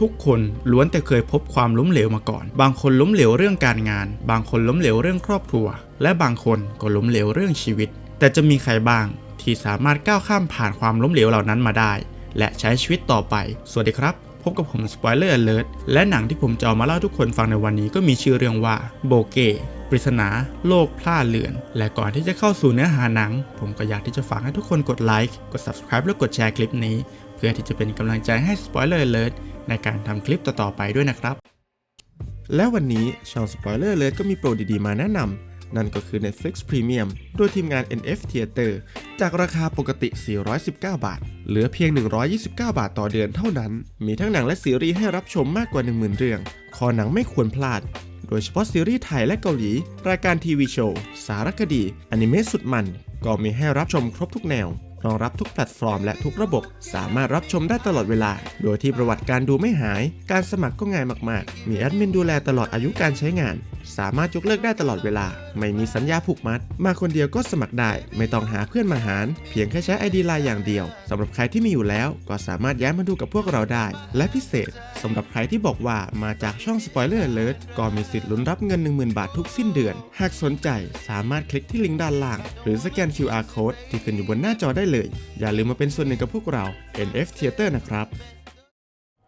ทุกคนล้วนแต่เคยพบความล้มเหลวมาก่อน บางคนล้มเหลวเรื่องการงาน บางคนล้มเหลวเรื่องครอบครัว และบางคนก็ล้มเหลวเรื่องชีวิต แต่จะมีใครบ้างที่สามารถก้าวข้ามผ่านความล้มเหลวเหล่านั้นมาได้ และใช้ชีวิตต่อไป สวัสดีครับ พบกับผม Spoiler Alert และหนังที่ผมจะเอามาเล่าทุกคนฟังในวันนี้ก็มีชื่อเรื่องว่าโบเกปริศนาโลกพล่าเลือน และก่อนที่จะเข้าสู่เนื้อหาหนัง ผมก็อยากที่จะฝากให้ทุกคนกดไลค์ กด subscribe และกดแชร์คลิปนี้ เพื่อที่จะเป็นกำลังใจให้ Spoiler Alert ในการทำคลิปต่อๆไปด้วยนะครับ และวันนี้ช่อง Spoiler Alert ก็มีโปรดีๆ มาแนะนำนั่นก็คือ Netflix Premium โดยทีมงาน NF Theater จากราคาปกติ 419 บาท เหลือเพียง 129 บาทต่อเดือนเท่านั้น มีทั้งหนังและซีรีส์ให้รับชมมากกว่า 10,000 เรื่อง คอหนังไม่ควรพลาดโดยเฉพาะซีรีส์ไทยและเกาหลี รายการทีวีโชว์ สารคดี อนิเมะสุดมัน ก็มีให้รับชมครบทุกแนว รองรับทุกแพลตฟอร์มและทุกระบบ สามารถรับชมได้ตลอดเวลา โดยที่ประวัติการดูไม่หาย การสมัครก็ง่ายมากๆ มีแอดมินดูแลตลอดอายุการใช้งาน สามารถยกเลิกได้ตลอดเวลา ไม่มีสัญญาผูกมัด มาคนเดียวก็สมัครได้ ไม่ต้องหาเพื่อนมาหาร เพียงแค่ใช้ ID ไลน์อย่างเดียวสำหรับใครที่มีอยู่แล้ว ก็สามารถย้ายมาดูกับพวกเราได้ และพิเศษสำหรับใครที่บอกว่ามาจากช่อง Spoiler Alert ก็มีสิทธิ์ลุ้นรับเงิน 10,000 บาททุกสิ้นเดือน หากสนใจสามารถคลิกที่ลิงก์ด้านล่าง หรือสแกน QR Code ที่ขึ้นอยู่บนหน้าจอได้เลยอย่าลืมมาเป็นส่วนหนึ่งกับพวกเรา NF Theater นะครับ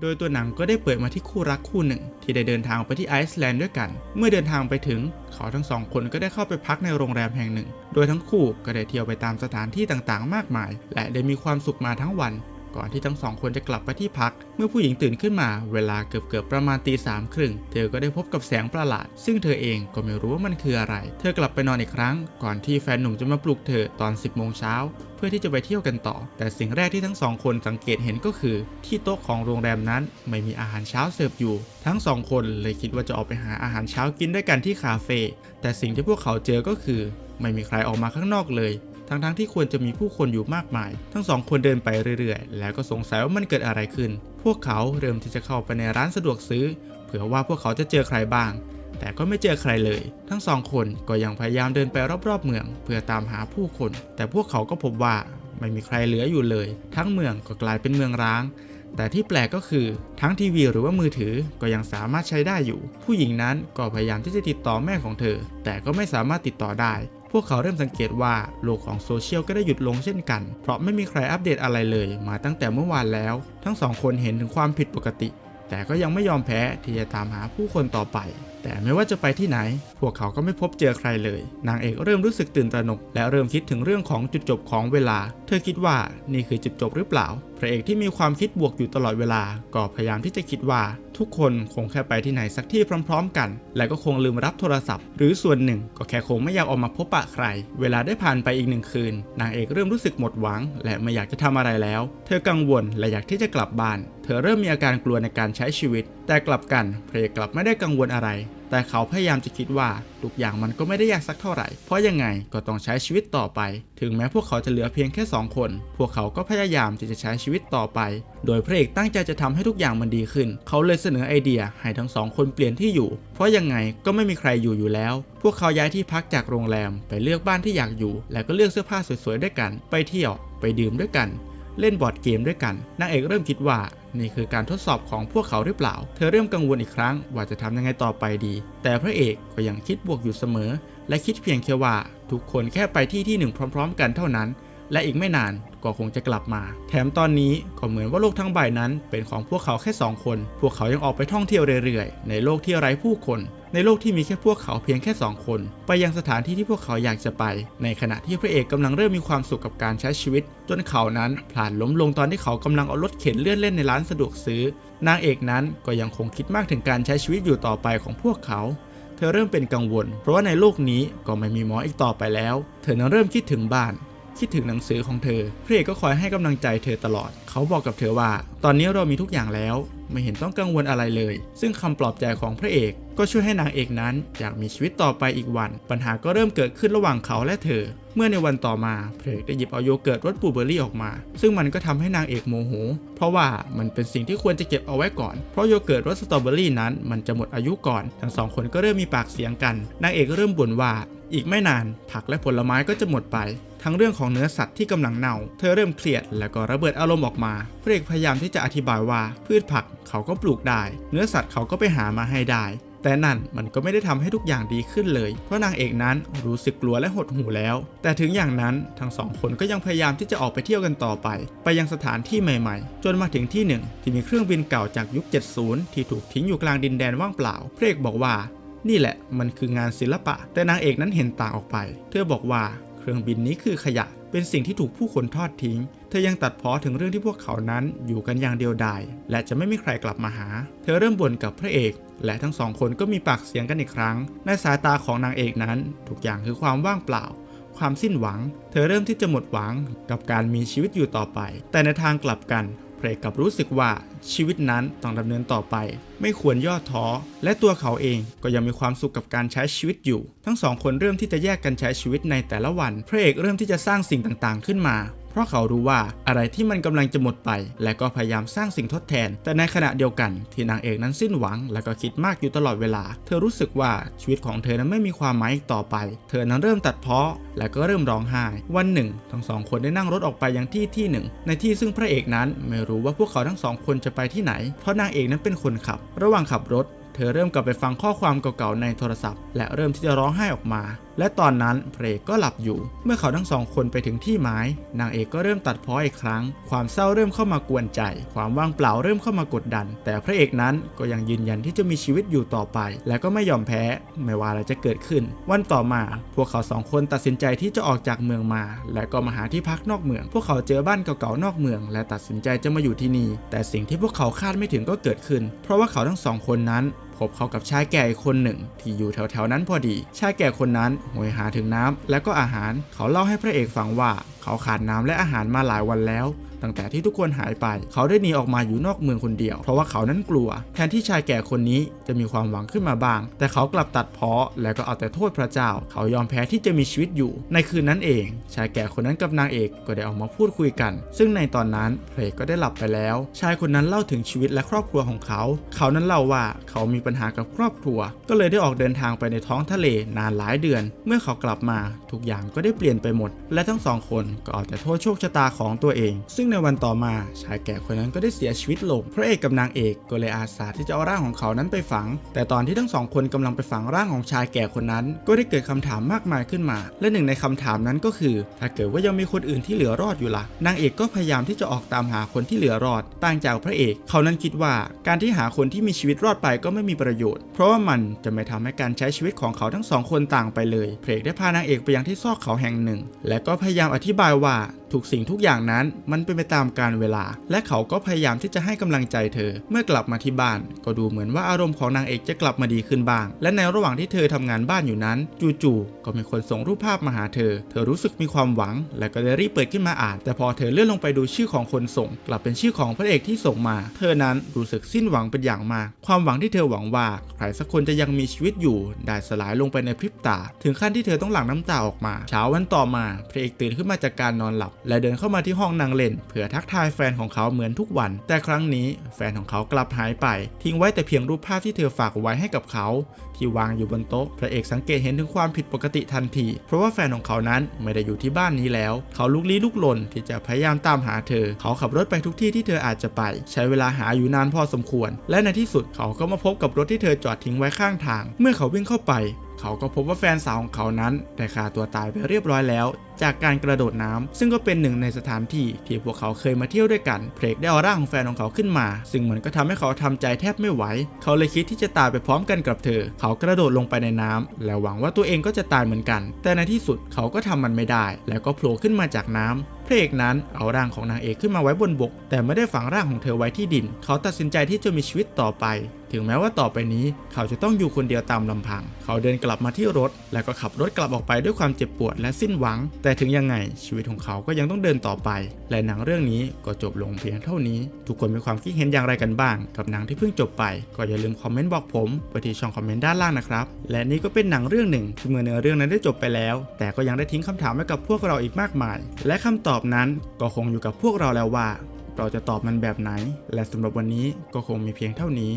โดยตัวหนังก็ได้เปิดมาที่คู่รักคู่หนึ่ง ที่ได้เดินทางไปที่ไอซ์แลนด์ด้วยกัน เมื่อเดินทางไปถึง เขาทั้งสองคนก็ได้เข้าไปพักในโรงแรมแห่งหนึ่ง โดยทั้งคู่ก็ได้เที่ยวไปตามสถานที่ต่างๆ มากมาย และได้มีความสุขมาทั้งวัน ก่อนที่ทั้งสองคนจะกลับไปที่พัก เมื่อผู้หญิงตื่นขึ้นมาเวลาเกือบเกือบๆประมาณตีสามครึ่งเธอก็ได้พบกับแสงประหลาด ซึ่งเธอเองก็ไม่รู้ว่ามันคืออะไร เธอกลับไปนอนอีกครั้ง ก่อนที่แฟนหนุ่มจะมาปลุกเธอตอน 10โมงเช้าเพื่อที่จะไปเที่ยวกันต่อ แต่สิ่งแรกที่ทั้งสองคนสังเกตเห็นก็คือ ที่โต๊ะของโรงแรมนั้นไม่มีอาหารเช้าเสิร์ฟอยู่ ทั้งสองคนเลยคิดว่าจะออกไปหาอาหารเช้ากินด้วยกันที่คาเฟ่แต่สิ่งที่พวกเขาเจอก็คือ ไม่มีใครออกมาข้างนอกเลย ทั้งๆทที่ควรจะมีผู้คนอยู่มากมาย ทั้งสองคนเดินไปเรื่อยๆ แล้วก็สงสัยว่ามันเกิดอะไรขึ้น พวกเขาเริ่มที่จะเข้าไปในร้านสะดวกซื้อ เผื่อว่าพวกเขาจะเจอใครบ้าง แต่ก็ไม่เจอใครเลย ทั้งสองคนก็ยังพยายามเดินไปรอบๆเมือง เพื่อตามหาผู้คน แต่พวกเขาก็พบว่าไม่มีใครเหลืออยู่เลย ทั้งเมืองก็กลายเป็นเมืองร้าง แต่ที่แปลกก็คือทั้งทีวีหรือว่ามือถือก็ยังสามารถใช้ได้อยู่ ผู้หญิงนั้นก็พยายามที่จะติดต่อแม่ของเธอ แต่ก็ไม่สามารถติดต่อได้พวกเขาเริ่มสังเกตว่าโลกของโซเชียลก็ได้หยุดลงเช่นกัน เพราะไม่มีใครอัปเดตอะไรเลย มาตั้งแต่เมื่อวานแล้ว ทั้งสองคนเห็นถึงความผิดปกติ แต่ก็ยังไม่ยอมแพ้ที่จะตามหาผู้คนต่อไปแต่ไม่ว่าจะไปที่ไหน พวกเขาก็ไม่พบเจอใครเลย นางเอกเริ่มรู้สึกตื่นตระหนก และเริ่มคิดถึงเรื่องของจุดจบของเวลา เธอคิดว่านี่คือจุดจบหรือเปล่า พระเอกที่มีความคิดบวกอยู่ตลอดเวลา ก็พยายามที่จะคิดว่า ทุกคนคงแค่ไปที่ไหนสักที่พร้อม ๆ กัน และก็คงลืมรับโทรศัพท์ หรือส่วนหนึ่ง ก็แค่คงไม่อยากออกมาพบปะใคร เวลาได้ผ่านไปอีกหนึ่งคืน นางเอกเริ่มรู้สึกหมดหวัง และไม่อยากจะทำอะไรแล้ว เธอกังวลและอยากที่จะกลับบ้าน เธอเริ่มมีอาการกลัวในการใช้ชีวิต แต่กลับกันพระเอกกลับไม่ได้กังวลอะไร แต่เขาพยายามจะคิดว่าทุกอย่างมันก็ไม่ได้ยากสักเท่าไหร่ เพราะยังไงก็ต้องใช้ชีวิตต่อไป ถึงแม้พวกเขาจะเหลือเพียงแค่ 2 คน พวกเขาก็พยายามที่จะใช้ชีวิตต่อไป โดยพระเอกตั้งใจจะทำให้ทุกอย่างมันดีขึ้น เขาเลยเสนอไอเดียให้ทั้งสองคนเปลี่ยนที่อยู่ เพราะยังไงก็ไม่มีใครอยู่อยู่แล้ว พวกเขาย้ายที่พักจากโรงแรมไปเลือกบ้านที่อยากอยู่ แล้วก็เลือกเสื้อผ้าสวยๆด้วยกัน ไปเที่ยว ไปดื่มด้วยกัน เล่นบอร์ดเกมด้วยกัน นางเอกเริ่มคิดว่า นี่คือการทดสอบของพวกเขาหรือเปล่า เธอเริ่มกังวลอีกครั้งว่าจะทำยังไงต่อไปดี แต่พระเอกก็ยังคิดบวกอยู่เสมอ และคิดเพียงแค่ว่า ทุกคนแค่ไปที่ที่หนึ่งพร้อม ๆ กันเท่านั้น และอีกไม่นานก็คงจะกลับมา แถมตอนนี้ก็เหมือนว่าโลกทั้งใบนั้น เป็นของพวกเขาแค่สองคน พวกเขายังออกไปท่องเที่ยวเรื่อยๆ ในโลกที่ไร้ผู้คน ในโลกที่มีแค่พวกเขาเพียงแค่สองคน ไปยังสถานที่ที่พวกเขาอยากจะไป ในขณะที่พระเอกกำลังเริ่มมีความสุขกับการใช้ชีวิต จนเขานั้นพลาดล้มลงตอนที่เขากำลังเอารถเข็นเลื่อนเล่นในร้านสะดวกซื้อ นางเอกนั้นก็ยังคงคิดมากถึงการใช้ชีวิตอยู่ต่อไปของพวกเขาเธอเริ่มเป็นกังวล เพราะว่าในโลกนี้ก็ไม่มีหมออีกต่อไปแล้ว เธอนั้นเริ่มคิดถึงบ้าน คิดถึงหนังสือของเธอพระเอกก็คอยให้กำลังใจเธอตลอด เขาบอกกับเธอว่า ตอนนี้เรามีทุกอย่างแล้ว ไม่เห็นต้องกังวลอะไรเลย ซึ่งคำปลอบใจของพระเอก ก็ช่วยให้นางเอกนั้นอยากมีชีวิตต่อไปอีกวัน ปัญหาก็เริ่มเกิดขึ้นระหว่างเขาและเธอ เมื่อในวันต่อมาเพระเอกได้หยิบเอาโยเกิร์ตรสบลูเบอร์รี่ออกมา ซึ่งมันก็ทำให้นางเอกโมโห เพราะว่ามันเป็นสิ่งที่ควรจะเก็บเอาไว้ก่อน เพราะโยเกิร์ตรสสตรอเบอร์รี่นั้น มันจะหมดอายุก่อน ทั้งสองคนก็เริ่มมีปากเสียงกัน นางเอกเริ่มบ่นว่า อีกไม่นาน ผักและผลไม้ก็จะหมดไป ทั้งเรื่องของเนื้อสัตว์ที่กำลังเน่า เธอเริ่มเครียดแล้วก็ระเบิดอารมณ์ออกมา เพระเอกพยายามที่จะอธิบายว่าพืชผักเขาก็ปลูกได้ เนื้อสัตว์เขาก็ไปหามาให้ได้ แต่นั่นมันก็ไม่ได้ทำให้ทุกอย่างดีขึ้นเลย เพราะนางเอกนั้นรู้สึกกลัวและหดหู่แล้ว แต่ถึงอย่างนั้นทั้งสองคนก็ยังพยายามที่จะออกไปเที่ยวกันต่อไป ไปยังสถานที่ใหม่ๆ จนมาถึงที่หนึ่งที่มีเครื่องบินเก่าจากยุค 70 ที่ถูกทิ้งอยู่กลางดินแดนว่างเปล่า เพรกบอกว่า นี่แหละมันคืองานศิลปะ แต่นางเอกนั้นเห็นต่างออกไป เธอบอกว่าเครื่องบินนี้คือขยะ เป็นสิ่งที่ถูกผู้คนทอดทิ้ง เธอยังตัดพ้อถึงเรื่องที่พวกเขานั้นอยู่กันอย่างเดียวดาย และจะไม่มีใครกลับมาหา เธอเริ่มบ่นกับพระเอก และทั้งสองคนก็มีปากเสียงกันอีกครั้ง ในสายตาของนางเอกนั้น ทุกอย่างคือความว่างเปล่า ความสิ้นหวัง เธอเริ่มที่จะหมดหวังกับการมีชีวิตอยู่ต่อไป แต่ในทางกลับกัน เพลกับรู้สึกว่าชีวิตนั้นต้องดำเนินต่อไป ไม่ควรย่อท้อ และตัวเขาเองก็ยังมีความสุขกับการใช้ชีวิตอยู่ ทั้งสองคนเริ่มที่จะแยกกันใช้ชีวิตในแต่ละวัน พระเอกเริ่มที่จะสร้างสิ่งต่างๆ ขึ้นมา ราะเขารู้ว่าอะไรที่มันกำลังจะหมดไป และก็พยายามสร้างสิ่งทดแทน แต่ในขณะเดียวกันที่นางเอกนั้นสิ้นหวัง และก็คิดมากอยู่ตลอดเวลา เธอรู้สึกว่าชีวิตของเธอนั้นไม่มีความหมายอีกต่อไป เธอนั้นเริ่มตัดเพ้อและก็เริ่มร้องไห้ วันหนึ่ง ทั้งสองคนได้นั่งรถออกไปยังที่ที่หนึ่ง ในที่ซึ่งพระเอกนั้นไม่รู้ว่าพวกเขาทั้งสองคนจะไปที่ไหน เพราะนางเอกนั้นเป็นคนขับ ระหว่างขับรถ เธอเริ่มกลับไปฟังข้อความเก่าๆในโทรศัพท์ และเริ่มที่จะร้องไห้ออกมา และตอนนั้นพระเอกก็หลับอยู่ เมื่อเขาทั้งสองคนไปถึงที่หมาย นางเอกก็เริ่มตัดพ้ออีกครั้ง ความเศร้าเริ่มเข้ามากวนใจ ความว่างเปล่าเริ่มเข้ามากดดัน แต่พระเอกนั้นก็ยังยืนยันที่จะมีชีวิตอยู่ต่อไป และก็ไม่ยอมแพ้ ไม่ว่าอะไรจะเกิดขึ้น วันต่อมา พวกเขาสองคนตัดสินใจที่จะออกจากเมืองมา และก็มาหาที่พักนอกเมือง พวกเขาเจอบ้านเก่าๆนอกเมือง และตัดสินใจจะมาอยู่ที่นี่ แต่สิ่งที่พวกเขาคาดไม่ถึงก็เกิดขึ้น เพราะว่าเขาทั้งสองคนนั้น พบเขากับชายแก่อีกคนหนึ่ง ที่อยู่แถวๆนั้นพอดี ชายแก่คนนั้นโหยหาถึงน้ำและก็อาหาร เขาเล่าให้พระเอกฟังว่า เขาขาดน้ำและอาหารมาหลายวันแล้ว ตั้งแต่ที่ทุกคนหายไป เขาได้หนีออกมาอยู่นอกเมืองคนเดียว เพราะว่าเขานั้นกลัว แทนที่ชายแก่คนนี้จะมีความหวังขึ้นมาบ้าง แต่เขากลับตัดเพ้อและก็เอาแต่โทษพระเจ้า เขายอมแพ้ที่จะมีชีวิตอยู่ ในคืนนั้นเอง ชายแก่คนนั้นกับนางเอกก็ได้ออกมาพูดคุยกัน ซึ่งในตอนนั้นเอกก็ได้หลับไปแล้ว ชายคนนั้นเล่าถึงชีวิตและครอบครัวของเขา เขานั้นเล่าว่าเขามีปัญหากับครอบครัว ก็เลยได้ออกเดินทางไปในท้องทะเลนานหลายเดือน เมื่อเขากลับมาทุกอย่างก็ได้เปลี่ยนไปหมด และทั้งสองคนก็เอาแต่โทษโชคชะตาของตัวเอง ซึ่งในวันต่อมาชายแก่คนนั้นก็ได้เสียชีวิตลง พระเอกกับนางเอกก็เลยอาสาที่จะเอาร่างของเขานั้นไปฝัง แต่ตอนที่ทั้งสองคนกำลังไปฝังร่างของชายแก่คนนั้น ก็ได้เกิดคำถามมากมายขึ้นมา และหนึ่งในคำถามนั้นก็คือ ถ้าเกิดว่ายังมีคนอื่นที่เหลือรอดอยู่ล่ะ นางเอกก็พยายามที่จะออกตามหาคนที่เหลือรอด ต่างจากพระเอก เขานั้นคิดว่าการที่หาคนที่มีชีวิตรอดไปก็ไม่มีประโยชน์ เพราะว่ามันจะไม่ทำให้การใช้ชีวิตของเขาทั้งสองคนต่างไปเลยพระเอกได้พานางเอกไปยังที่ซอกเขาแห่งหนึ่ง และก็พยายามอธิบายว่า ทุกสิ่งทุกอย่างนั้น มันเป็นไปตามกาลเวลา และเขาก็พยายามที่จะให้กำลังใจเธอ เมื่อกลับมาที่บ้าน ก็ดูเหมือนว่าอารมณ์ของนางเอกจะกลับมาดีขึ้นบ้าง และในระหว่างที่เธอทำงานบ้านอยู่นั้น จู่ๆก็มีคนส่งรูปภาพมาหาเธอ เธอรู้สึกมีความหวัง และก็ได้รีบเปิดขึ้นมาอ่าน แต่พอเธอเลื่อนลงไปดูชื่อของคนส่ง กลับเป็นชื่อของพระเอกที่ส่งมา เธอนั้นรู้สึกสิ้นหวังเป็นอย่างมาก ความหวังที่เธอหวังว่าใครสักคนจะยังมีชีวิตอยู่ ได้สลายลงไปในพริบตา ถึงขั้นที่เธอต้องหลั่งน้ำตาออกมา เช้าวันต่อมา พระเอกตื่นขึ้นมาจากการนอนหลับและเดินเข้ามาที่ห้องนางเล่น เพื่อทักทายแฟนของเขาเหมือนทุกวัน แต่ครั้งนี้แฟนของเขากลับหายไป ทิ้งไว้แต่เพียงรูปภาพที่เธอฝากไว้ให้กับเขา ที่วางอยู่บนโต๊ะ พระเอกสังเกตเห็นถึงความผิดปกติทันที เพราะว่าแฟนของเขานั้นไม่ได้อยู่ที่บ้านนี้แล้ว เขาลุกลี้ลุกลนที่จะพยายามตามหาเธอ เขาขับรถไปทุกที่ที่เธออาจจะไป ใช้เวลาหาอยู่นานพอสมควร และในที่สุดเขาก็มาพบกับรถที่เธอจอดทิ้งไว้ข้างทาง เมื่อเขาวิ่งเข้าไป เขาก็พบว่าแฟนสาวของเขานั้นได้ฆ่าตัวตายไปเรียบร้อยแล้ว จากการกระโดดน้ำซึ่งก็เป็นหนึ่งในสถานที่ที่พวกเขาเคยมาเที่ยวด้วยกัน เพลกได้เอาร่างของแฟนของเขาขึ้นมา ซึ่งเหมือนก็ทำให้เขาทำใจแทบไม่ไหว เขาเลยคิดที่จะตายไปพร้อมกันกับเธอ เขากระโดดลงไปในน้ำและหวังว่าตัวเองก็จะตายเหมือนกัน แต่ในที่สุดเขาก็ทำมันไม่ได้ แล้วก็โผล่ขึ้นมาจากน้ำ พระเอกนั้นเอาร่างของนางเอกขึ้นมาไว้บนบก แต่ไม่ได้ฝังร่างของเธอไว้ที่ดิน เขาตัดสินใจที่จะมีชีวิตต่อไป ถึงแม้ว่าต่อไปนี้เขาจะต้องอยู่คนเดียวตามลำพัง เขาเดินกลับมาที่รถ แล้วก็ขับรถกลับออกไปด้วยความเจ็บปวดและสิ้นหวัง แต่ถึงยังไงชีวิตของเขาก็ยังต้องเดินต่อไป และหนังเรื่องนี้ก็จบลงเพียงเท่านี้ ทุกคนมีความคิดเห็นอย่างไรกันบ้าง กับหนังที่เพิ่งจบไป ก็อย่าลืมคอมเมนต์บอกผมไปที่ช่องคอมเมนต์ด้านล่างนะครับ และนี่ก็เป็นหนังเรื่องหนึ่งที่เมื่อเนื้อเรื่องนั้นได้จบไปแล้ว แต่ก็ยังได้ทิ้งคำถามไว้กับพวกเราอีกมากมาย และคำตอบอบนั้นก็คงอยู่กับพวกเราแล้วว่า เราจะตอบมันแบบไหน และสำหรับวันนี้ก็คงมีเพียงเท่านี้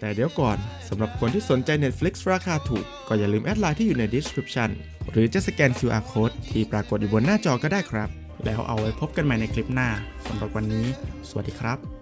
แต่เดี๋ยวก่อนสำหรับคนที่สนใจ Netflix ราคาถูก ก็อย่าลืมแอดไลน์ที่อยู่ใน description หรือจะสแกน QR code ที่ปรากฏอยู่บนหน้าจอก็ได้ครับ แล้วเอาไว้พบกันใหม่ในคลิปหน้าสำหรับวันนี้ สวัสดีครับ